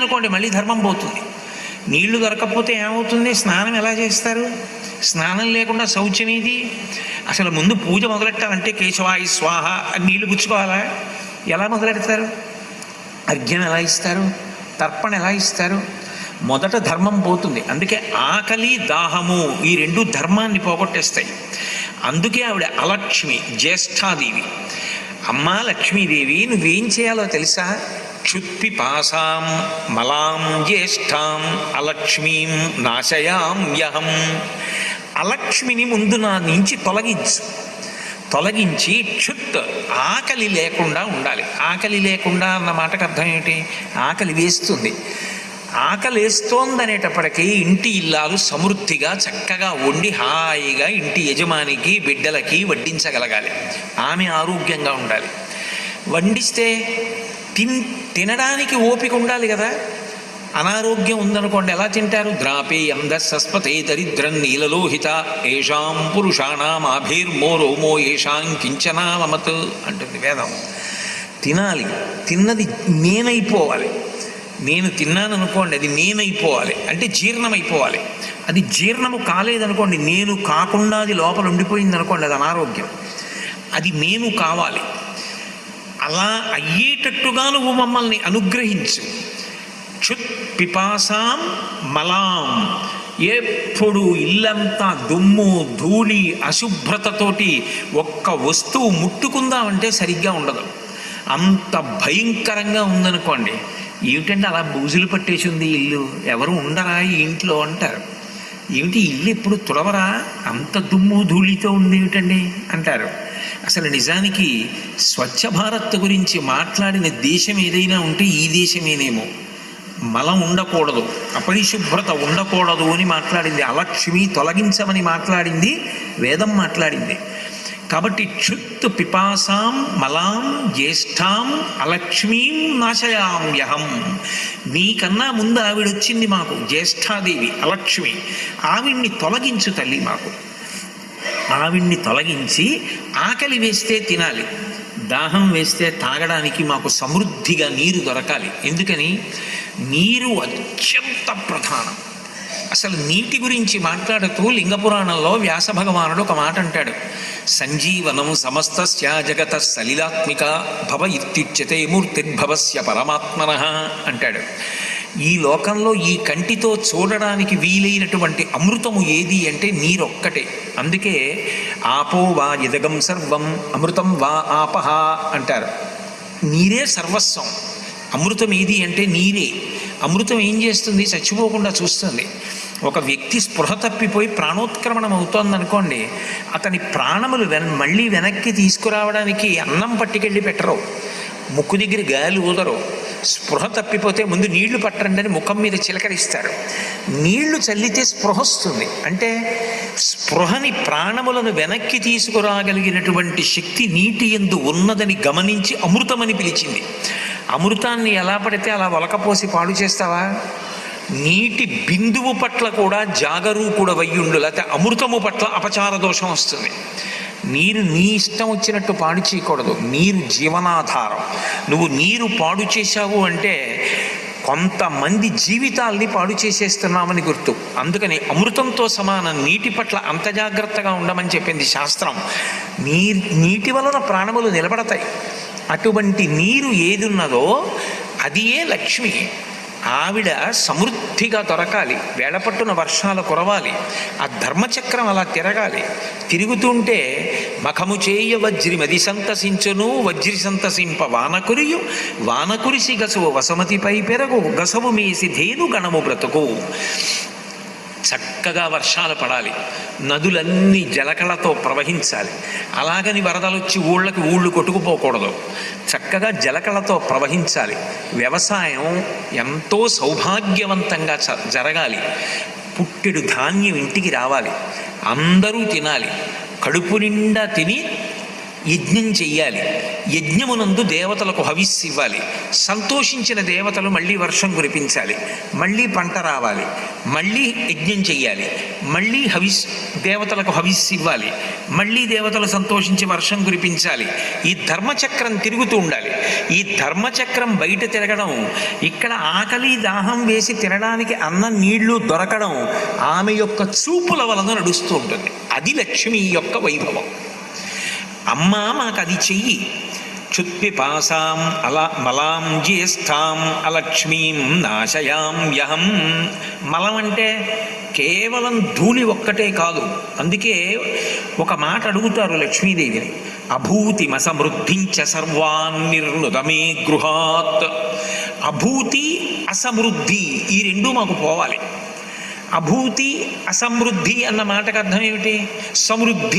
లేదనుకోండి మళ్ళీ ధర్మం పోతుంది. నీళ్ళు దొరకకపోతే ఏమవుతుంది? స్నానం ఎలా చేస్తారు? స్నానం లేకుండా శౌచమేది అసలు ముందు పూజ మొదలెట్టాలంటే కేశవాయి స్వాహ అని నీళ్ళు పుచ్చుకోవాలా? ఎలా మొదలెడతారు? అర్ఘ్యం ఎలా ఇస్తారు? తర్పణ ఎలా ఇస్తారు? మొదట ధర్మం పోతుంది. అందుకే ఆకలి దాహము ఈ రెండు ధర్మాన్ని పోగొట్టేస్తాయి. అందుకే ఆవిడ అలక్ష్మి జ్యేష్ఠాదేవి. అమ్మా లక్ష్మీదేవి నువ్వేం చేయాలో తెలుసా? క్షుత్పిపాసాం మలాం జ్యేష్ఠాం అలక్ష్మీం నాశయామ్యహం. అలక్ష్మిని ముందు నా నుంచి తొలగించు. తొలగించి క్షుత్ ఆకలి లేకుండా ఉండాలి. ఆకలి లేకుండా అన్న మాటకు అర్థం ఏంటి ఆకలి వేస్తుంది. ఆకలి వేస్తోందనేటప్పటికీ ఇంటి ఇల్లాలు సమృద్ధిగా చక్కగా వండి హాయిగా ఇంటి యజమానికి బిడ్డలకి వడ్డించగలగాలి. ఆమె ఆరోగ్యంగా ఉండాలి. వండిస్తే తిన్ తినడానికి ఓపిక ఉండాలి కదా? అనారోగ్యం ఉందనుకోండి ఎలా తింటారు? ద్రాపే అందస్సస్పతే దరిద్రం నీలలోహిత ఏషాం పురుషాణం ఆభిర్మో రోమో ఏషాం కించనామత్ అంటుంది వేదం. తినాలి. తిన్నది నేనైపోవాలి. నేను తిన్నాను అనుకోండి అది నేనైపోవాలి. అంటే జీర్ణమైపోవాలి. అది జీర్ణము కాలేదనుకోండి నేను కాకుండా అది లోపల ఉండిపోయింది అనుకోండి అది అనారోగ్యం. అది మేము కావాలి. అలా అయ్యేటట్టుగా నువ్వు మమ్మల్ని అనుగ్రహించు. క్షుత్ పిపాసాం మలాం. ఎప్పుడు ఇల్లంతా దుమ్ము ధూళి అశుభ్రతతోటి ఒక్క వస్తువు ముట్టుకుందామంటే సరిగ్గా ఉండదు. అంత భయంకరంగా ఉందనుకోండి ఏమిటంటే అలా బూజులు పట్టేసి ఉంది ఇల్లు ఎవరు ఉండరా ఈ ఇంట్లో అంటారు. ఏమిటి ఇల్లు ఎప్పుడు తుడవరా? అంత దుమ్ము ధూళితో ఉంది ఏమిటండి? అంటారు. అసలు నిజానికి స్వచ్ఛ భారత్ గురించి మాట్లాడిన దేశం ఏదైనా ఉంటే ఈ దేశమేనేమో. మలం ఉండకూడదు అపరిశుభ్రత ఉండకూడదు అని మాట్లాడింది. అలక్ష్మి తొలగించమని మాట్లాడింది వేదం మాట్లాడింది. కాబట్టి క్షుత్ పిపాసాం మలాం జ్యేష్ఠాం అలక్ష్మీం నాశయామ్యహం నీకన్నా ముందు ఆవిడొచ్చింది మాకు జ్యేష్ఠాదేవి అలక్ష్మి. ఆవిడ్ని తొలగించు తల్లి మాకు. ఆవిడ్ని తొలగించి ఆకలి వేస్తే తినాలి. దాహం వేస్తే తాగడానికి మాకు సమృద్ధిగా నీరు దొరకాలి. ఎందుకని? నీరు అత్యంత ప్రధానం. అసలు నీటి గురించి మాట్లాడుతూ లింగపురాణంలో వ్యాస భగవానుడు ఒక మాట అంటాడు. సంజీవనం సమస్త జగత సలిలాత్మిక భవ ఇత్యుచ్యతే మూర్తిర్భవస్య పరమాత్మన అంటాడు. ఈ లోకంలో ఈ కంటితో చూడడానికి వీలైనటువంటి అమృతము ఏది అంటే నీరొక్కటే. అందుకే ఆపో వా ఇదగం సర్వం అమృతం వా ఆపహ అంటారు. నీరే సర్వస్వం. అమృతం ఏది అంటే నీరే. అమృతం ఏం చేస్తుంది? చచ్చిపోకుండా చూస్తుంది. ఒక వ్యక్తి స్పృహ తప్పిపోయి ప్రాణోత్క్రమణం అవుతోందనుకోండి అతని ప్రాణములు వెన్ మళ్ళీ వెనక్కి తీసుకురావడానికి అన్నం పట్టుకెళ్ళి పెట్టరు. ముక్కు దగ్గర గాలి ఊదరు. స్పృహ తప్పిపోతే ముందు నీళ్ళు పట్టండి అని ముఖం మీద చిలకరిస్తారు. నీళ్ళు చల్లితే స్పృహ వస్తుంది. అంటే స్పృహని ప్రాణములను వెనక్కి తీసుకురాగలిగినటువంటి శక్తి నీటి ఎందు ఉన్నదని గమనించి అమృతమని పిలిచింది. అమృతాన్ని ఎలా పడితే అలా వలకపోసి పాడు చేస్తావా? నీటి బిందువు పట్ల కూడా జాగరూకుడవయ్యుండు లేకపోతే అమృతము పట్ల అపచార దోషం వస్తుంది. నీరు నీ ఇష్టం వచ్చినట్టు పాడు చేయకూడదు. నీరు జీవనాధారం. నువ్వు నీరు పాడు చేశావు అంటే కొంతమంది జీవితాల్ని పాడు చేసేస్తున్నామని గుర్తు. అందుకని అమృతంతో సమానం నీటి పట్ల అంత జాగ్రత్తగా ఉండమని చెప్పింది శాస్త్రం. నీ నీటి వలన ప్రాణములు నిలబడతాయి. అటువంటి నీరు ఏదున్నదో అది ఏ లక్ష్మి. ఆవిడ సమృద్ధిగా దొరకాలి. వేళపట్టున వర్షాలు కురవాలి. ఆ ధర్మచక్రం అలా తిరగాలి. తిరుగుతుంటే మఖము చేయ వజ్రి మది సంతసించును వజ్రి సంతసింప వానకురియు. వానకురిసి గసవు వసమతిపై పెరగు గసవు మీసి ధేను గణము బ్రతుకు. చక్కగా వర్షాలు పడాలి. నదులన్నీ జలకళతో ప్రవహించాలి. అలాగని వరదలు వచ్చి ఊళ్ళకి ఊళ్ళు కొట్టుకుపోకూడదు. చక్కగా జలకళతో ప్రవహించాలి. వ్యవసాయం ఎంతో సౌభాగ్యవంతంగా జరగాలి. పుట్టెడు ధాన్యం ఇంటికి రావాలి. అందరూ తినాలి. కడుపు నిండా తిని యజ్ఞం చెయ్యాలి. యజ్ఞమునందు దేవతలకు హవిస్సు ఇవ్వాలి. సంతోషించిన దేవతలు మళ్ళీ వర్షం కురిపించాలి. మళ్ళీ పంట రావాలి. మళ్ళీ యజ్ఞం చెయ్యాలి. మళ్ళీ హవిస్ దేవతలకు హవిస్సు ఇవ్వాలి. మళ్ళీ దేవతలు సంతోషించి వర్షం కురిపించాలి. ఈ ధర్మచక్రం తిరుగుతూ ఉండాలి. ఈ ధర్మచక్రం బయట తిరగడం ఇక్కడ ఆకలి దాహం వేసి తినడానికి అన్నం నీళ్ళు దొరకడం ఆమె యొక్క చూపుల వలన నడుస్తూ ఉంటుంది. అది లక్ష్మి యొక్క వైభవం. అమ్మ మాకు అది చెయ్యి. క్షుత్పిపాసాం అల మలాం జ్యేష్ఠాం అలక్ష్మీం నాశయాం యహం. మలం అంటే కేవలం ధూళి ఒక్కటే కాదు. అందుకే ఒక మాట అడుగుతారు లక్ష్మీదేవిని. అభూతిమసమృద్ధించ సర్వాన్ నిర్ణుదమే గృహాత్. అభూతి అసమృద్ధి ఈ రెండు మాకు పోవాలి. అభూతి అసమృద్ధి అన్న మాటకు అర్థం ఏమిటి? సమృద్ధి